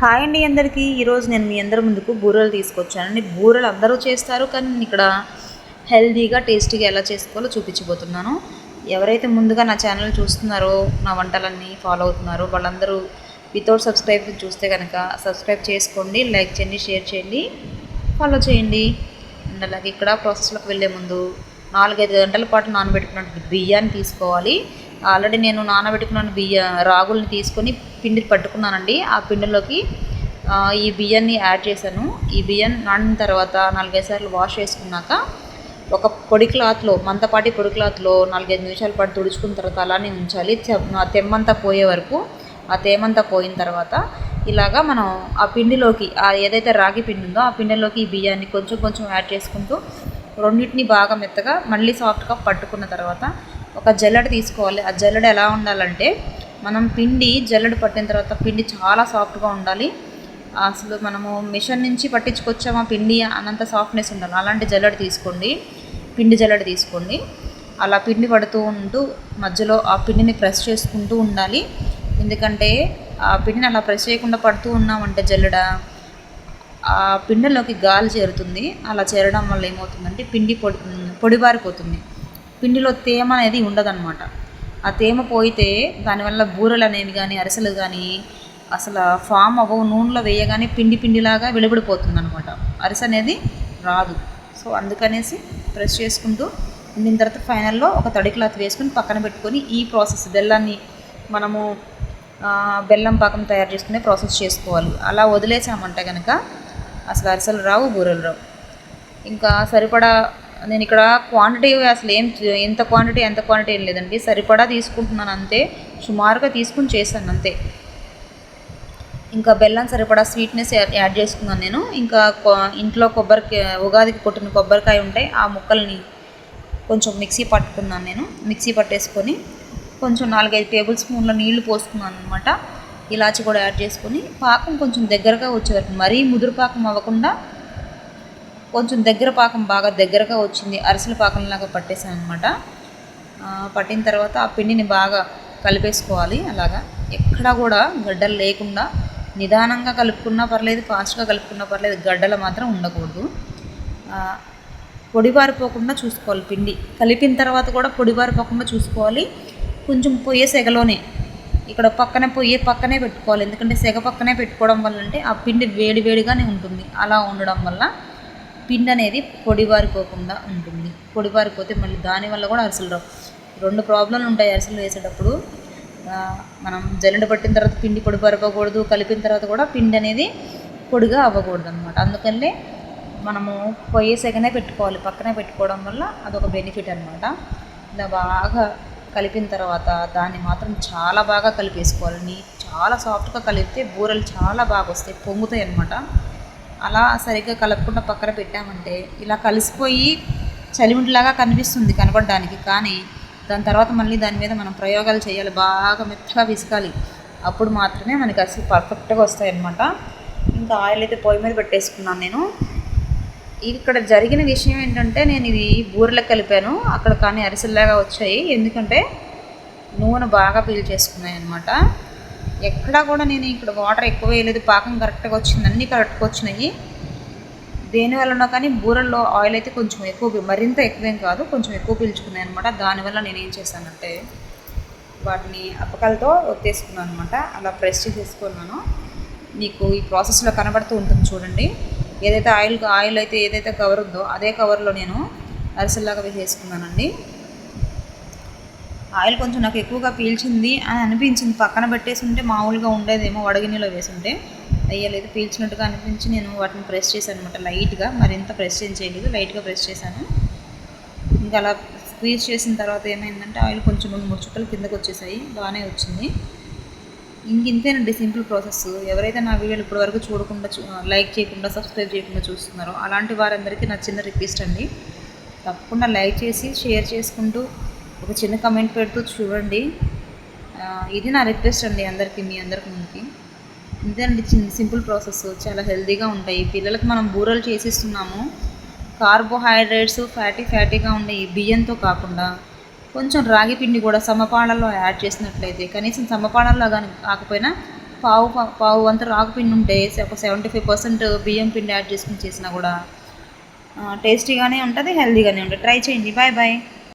Hi అండి అందరికీ. ఈరోజు నేను మీ అందరి ముందుకు బూరెలు తీసుకొచ్చానండి. బూరెలు అందరూ చేస్తారు కానీ నేను ఇక్కడ హెల్దీగా టేస్టీగా ఎలా చేసుకోవాలో చూపించబోతున్నాను. ఎవరైతే ముందుగా నా ఛానల్ చూస్తున్నారో నా వంటలన్నీ ఫాలో అవుతున్నారో వాళ్ళందరూ వితౌట్ సబ్స్క్రైబ్ చూస్తే కనుక సబ్స్క్రైబ్ చేసుకోండి లైక్ చేయండి షేర్ చేయండి ఫాలో చేయండి. అండ్ అలాగే ఇక్కడ ప్రాసెస్లోకి వెళ్ళే ముందు నాలుగైదు గంటల పాటు నానబెట్టుకున్న బియ్యాన్ని తీసుకోవాలి. ఆల్రెడీ నేను నానబెట్టుకున్న బియ్య రాగుల్ని తీసుకొని పిండిని పట్టుకున్నానండి. ఆ పిండిలోకి ఈ బియ్యాన్ని యాడ్ చేశాను. ఈ బియ్యం నానిన తర్వాత నాలుగైదు సార్లు వాష్ చేసుకున్నాక ఒక పొడి క్లాత్లో మంతపాటి పొడి క్లాత్లో నాలుగైదు నిమిషాల పాటు తుడుచుకున్న తర్వాత అలానే ఉంచాలి. తెమ్మంతా పోయే వరకు ఆ తేమంతా పోయిన తర్వాత ఇలాగా మనం ఆ పిండిలోకి ఆ ఏదైతే రాగి పిండి ఉందో ఆ పిండిలోకి ఈ బియ్యాన్ని కొంచెం కొంచెం యాడ్ చేసుకుంటూ రెండింటిని బాగా మెత్తగా మళ్ళీ సాఫ్ట్గా పట్టుకున్న తర్వాత ఒక జల్లెడ తీసుకోవాలి. ఆ జల్లెడ ఎలా ఉండాలంటే మనం పిండి జల్లెడ పట్టిన తర్వాత పిండి చాలా సాఫ్ట్గా ఉండాలి. అసలు మనము మిషన్ నుంచి పట్టించుకొచ్చామా పిండి అనంత సాఫ్ట్నెస్ ఉండాలి. అలాంటి జల్లెడ తీసుకోండి. పిండి జల్లెడ తీసుకోండి. అలా పిండి పడుతూ ఉంటూ మధ్యలో ఆ పిండిని ప్రెస్ చేసుకుంటూ ఉండాలి. ఎందుకంటే ఆ పిండిని అలా ప్రెస్ చేయకుండా పడుతూ ఉన్నామంటే జల్లెడ ఆ పిండిలోకి గాలి చేరుతుంది. అలా చేరడం వల్ల ఏమవుతుందంటే పిండి పొడి పొడిబారిపోతుంది పిండిలో తేమ అనేది ఉండదన్నమాట. ఆ తేమ పోయితే దానివల్ల బూరలు అనేవి కానీ అరిసెలు కానీ అసలు ఫామ్ అవ్వవు. నూనెలో వేయగానే పిండి పిండిలాగా విలబడిపోతుంది అనమాట అరిసె అనేది రాదు. సో అందుకనేసి ప్రెస్ చేసుకుంటూ ఉండిన తర్వాత ఫైనల్లో ఒక తడి క్లాత్ వేసుకుని పక్కన పెట్టుకొని ఈ ప్రాసెస్ బెల్లాన్ని మనము బెల్లం పాకం తయారు చేసుకునే ప్రాసెస్ చేసుకోవాలి. అలా వదిలేసామంటే కనుక అసలు అరిసెలు రావు బూరెలు రావు. ఇంకా సరిపడా నేను ఇక్కడ క్వాంటిటీ అసలు ఏం ఎంత క్వాంటిటీ ఎంత క్వాంటిటీ ఏం లేదండి. సరిపడా తీసుకుంటున్నాను అంతే. సుమారుగా తీసుకుని చేశాను అంతే. ఇంకా బెల్లం సరిపడా స్వీట్నెస్ యాడ్ చేసుకున్నాను నేను. ఇంకా ఇంట్లో కొబ్బరికాయ ఉగాదికి కొట్టిన కొబ్బరికాయ ఉంటాయి ఆ ముక్కల్ని కొంచెం మిక్సీ పట్టుకున్నాను నేను. మిక్సీ పట్టేసుకొని కొంచెం నాలుగైదు టేబుల్ స్పూన్ల నీళ్ళు పోసుకున్నాను అనమాట ఇలాచి కూడా యాడ్ చేసుకొని పాకం కొంచెం దగ్గరగా వచ్చేవారు మరీ ముదురు పాకం అవ్వకుండా కొంచెం దగ్గర పాకం బాగా దగ్గరగా వచ్చింది అరిసెల పాకంలాగా పట్టేసాను అనమాట పట్టిన తర్వాత ఆ పిండిని బాగా కలిపేసుకోవాలి. అలాగా ఎక్కడా కూడా గడ్డలు లేకుండా నిదానంగా కలుపుకున్నా పర్లేదు ఫాస్ట్గా కలుపుకున్నా పర్లేదు గడ్డలు మాత్రం ఉండకూడదు. పొడిబారిపోకుండా చూసుకోవాలి పిండి. కలిపిన తర్వాత కూడా పొడిబారిపోకుండా చూసుకోవాలి. కొంచెం పొయ్యే సెగలోనే ఇక్కడ పక్కనే పొయ్యి పక్కనే పెట్టుకోవాలి. ఎందుకంటే సెగ పక్కనే పెట్టుకోవడం వల్ల అంటే ఆ పిండి వేడి వేడిగానే ఉంటుంది. అలా ఉండడం వల్ల పిండి అనేది పొడిబారిపోకుండా ఉంటుంది. పొడిబారిపోతే మళ్ళీ దానివల్ల కూడా అరిసెలు రావు. రెండు ప్రాబ్లంలు ఉంటాయి అరిసెలు వేసేటప్పుడు. మనం జల్లెడ పట్టిన తర్వాత పిండి పొడి కలిపిన తర్వాత కూడా పిండి అనేది పొడిగా అవ్వకూడదు అనమాట అందుకనే మనము పొయ్యి సెగనే పెట్టుకోవాలి. పక్కనే పెట్టుకోవడం వల్ల అదొక బెనిఫిట్ అనమాట ఇలా బాగా కలిపిన తర్వాత దాన్ని మాత్రం చాలా బాగా కలిపేసుకోవాలి. చాలా సాఫ్ట్గా కలిపితే బూరెలు చాలా బాగా వస్తాయి. పొంగుతాయి అనమాట అలా సరిగ్గా కలపకుండా పక్కన పెట్టామంటే ఇలా కలిసిపోయి చలిమింటిలాగా కనిపిస్తుంది కనపడడానికి కానీ దాని తర్వాత మళ్ళీ దాని మీద మనం ప్రయోగాలు చేయాలి. బాగా మెత్తగా విసకాలి. అప్పుడు మాత్రమే మనకి అసలు పర్ఫెక్ట్గా వస్తాయి అన్నమాట ఇంకా ఆయిల్ అయితే పొయ్యి మీద పెట్టేసుకున్నాను నేను. ఇక్కడ జరిగిన విషయం ఏంటంటే నేను ఇది బూరెలకు కలిపాను. అక్కడ కానీ అరిసెల్లాగా వచ్చాయి. ఎందుకంటే నూనె బాగా పీల్చేసుకున్నాయి అనమాట ఎక్కడా కూడా నేను ఇక్కడ వాటర్ ఎక్కువ వేయలేదు. పాకం కరెక్ట్గా వచ్చింది. అన్నీ కరెక్ట్గా వచ్చినాయి. దేనివల్లనో కానీ బూరెల్లో ఆయిల్ అయితే కొంచెం ఎక్కువ మరింత ఎక్కువేం కాదు. కొంచెం ఎక్కువ పీల్చుకున్నాయి అనమాట దానివల్ల నేను ఏం చేశానంటే వాటిని అప్పకలతో ఒత్తేసుకున్నాను అనమాట అలా ప్రెస్ చేసేసుకున్నాను. మీకు ఈ ప్రాసెస్లో కనబడుతూ ఉంటుంది చూడండి. ఏదైతే ఆయిల్ ఆయిల్ అయితే ఏదైతే కవర్ ఉందో అదే కవర్లో నేను అరిసెల్లాగా వేసేసుకున్నానండి. ఆయిల్ కొంచెం నాకు ఎక్కువగా పీల్చింది అని అనిపించింది. పక్కన పెట్టేసి ఉంటే మామూలుగా ఉండేదేమో వడగిన్నెలో వేసుంటే. అయ్యలేదు పీల్చినట్టుగా అనిపించి నేను వాటిని ప్రెస్ చేశాను అనమాట లైట్గా మరింత ప్రెస్ ఏం చేయలేదు లైట్గా ప్రెస్ చేశాను. ఇంకా అలా స్క్వీజ్ చేసిన తర్వాత ఏమైందంటే ఆయిల్ కొంచెం రెండు మూడు చుక్కలు కిందకు వచ్చేసాయి. బాగానే వచ్చింది. ఇంక ఇంతేనండి సింపుల్ ప్రాసెస్. ఎవరైతే నా వీడియోలు ఇప్పటివరకు చూడకుండా చూ- లైక్ చేయకుండా సబ్స్క్రైబ్ చేయకుండా చూస్తున్నారో అలాంటి వారందరికీ నా చిన్న రిక్వెస్ట్ అండి. తప్పకుండా లైక్ చేసి షేర్ చేసుకుంటూ ఒక చిన్న కమెంట్ పెడుతూ చూడండి. ఇది నా రిక్వెస్ట్ అండి అందరికీ మీ అందరికి ముందుకి. ఇంతేనండి చిన్న సింపుల్ ప్రాసెస్ చాలా హెల్తీగా ఉంటాయి. పిల్లలకు మనం బూరలు చేసిస్తున్నాము. కార్బోహైడ్రేట్స్ ఫ్యాటీ ఫ్యాటీగా ఉండే ఈ బియ్యంతో కాకుండా కొంచెం రాగి పిండి కూడా సమపాళల్లో యాడ్ చేసినట్లయితే కనీసం సమపాళల్లో కానీ కాకపోయినా పావు పా- పావు వంత రాగి పిండి ఉంటే ఒక సెవెంటీ ఫైవ్ పర్సెంట్ బియ్యం పిండి యాడ్ చేసుకుని చేసినా కూడా టేస్టీగానే ఉంటుంది హెల్తీగానే ఉంటుంది. ట్రై చేయండి. Bye bye